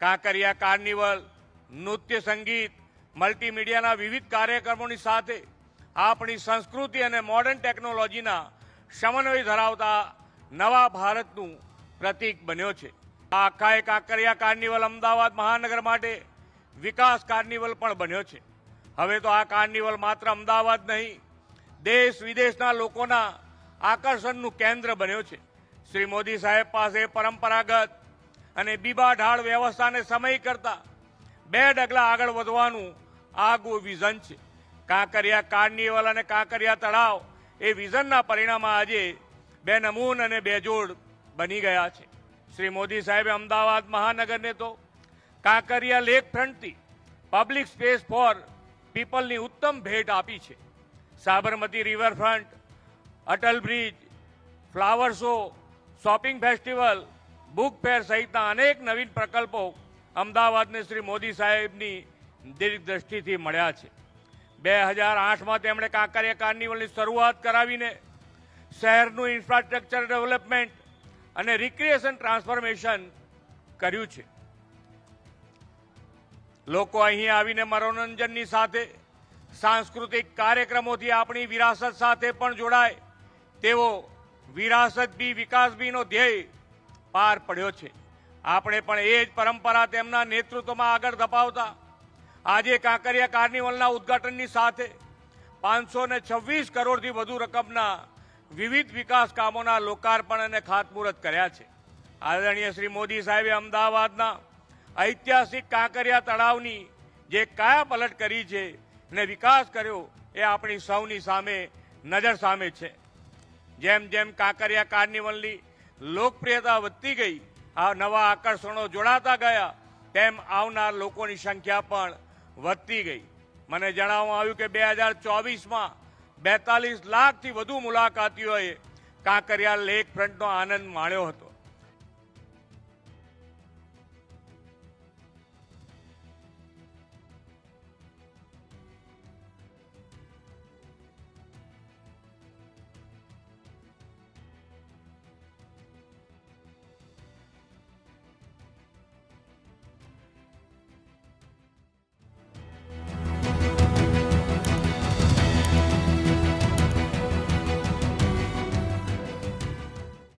Kankaria carnival, નૃત્ય સંગીત, મલ્ટીમીડિયાના વિવિધ કાર્યક્રમોની સાથે આપણી સંસ્કૃતિ અને મોડર્ન ટેકનોલોજીના સમન્વય ધરાવતા નવા ભારતનું પ્રતીક બન્યો છે. આ આખા કાંકરિયા કાર્નિવલ અમદાવાદ મહાનગર માટે વિકાસ કાર્નિવલ પણ બન્યો છે. હવે તો આ કાર્નિવલ માત્ર અમદાવાદ નહીં, દેશ વિદેશના લોકોના આકર્ષણનું કેન્દ્ર બન્યો છે. શ્રી મોદી સાહેબ પાસે પરંપરાગત અને બીબા ઢાળ વ્યવસ્થાને સમય કરતા બે ડગલા આગળ વધવાનું આગવું વિઝન છે. કાંકરિયા કાર્નિવલ અને કાંકરિયા તળાવ એ વિઝનના પરિણામમાં આજે બે નમૂન અને બે જોડ બની ગયા છે. શ્રી મોદી સાહેબે અમદાવાદ મહાનગરને તો કાંકરિયા લેક ફ્રન્ટથી પબ્લિક સ્પેસ ફોર પીપલની ઉત્તમ ભેટ આપી છે. Sabarmati riverfront, Atal bridge, flower show, shopping festival book fair સહિતના અનેક નવીન પ્રકલ્પો અમદાવાદને શ્રી મોદી સાહેબની દીર્ઘદ્રષ્ટિથી મળ્યા છે. બે હજાર આઠમાં તેમણે કાંકરિયા કાર્નિવલની શરૂઆત કરાવીને શહેરનું ઇન્ફ્રાસ્ટ્રક્ચર ડેવલપમેન્ટ અને રિક્રિએશન ટ્રાન્સફોર્મેશન કર્યું છે. લોકો અહીં આવીને મનોરંજનની સાથે, સાંસ્કૃતિક કાર્યક્રમોથી આપણી વિરાસત સાથે પણ જોડાય, તેવો વિરાસત બી વિકાસ બીનો ધ્યેય પાર પડ્યો છે. આપણે પણ એ જ પરંપરા તેમના નેતૃત્વમાં આગળ ધપાવતા. આજે કાંકરિયા કાર્નિવલના ઉદ્ઘાટનની સાથે પાંચસો ને છવ્વીસ કરોડથી વધુ રકમના વિવિધ વિકાસ કામોના લોકાર્પણ અને ખાતમુહૂર્ત કર્યા છે. આદરણીય શ્રી મોદી સાહેબે અમદાવાદના ઐતિહાસિક કાંકરિયા તળાવની જે કાયા પલટ કરી છે ને વિકાસ કર્યો એ આપણી સૌની સામે નજર સામે છે. જેમ જેમ કાંકરિયા કાર્નિવલની લોકપ્રિયતા વધતી ગઈ. આ નવા આકર્ષણો જોડાતા ગયા. તેમ આવનાર લોકોની સંખ્યા પણ વધતી ગઈ. મને જણાવવામાં આવ્યું કે બે હજાર ચોવીસમાં બેતાલીસ લાખથી વધુ મુલાકાતીઓએ કાંકરિયા લેક ફ્રન્ટનો આનંદ માણ્યો હતો.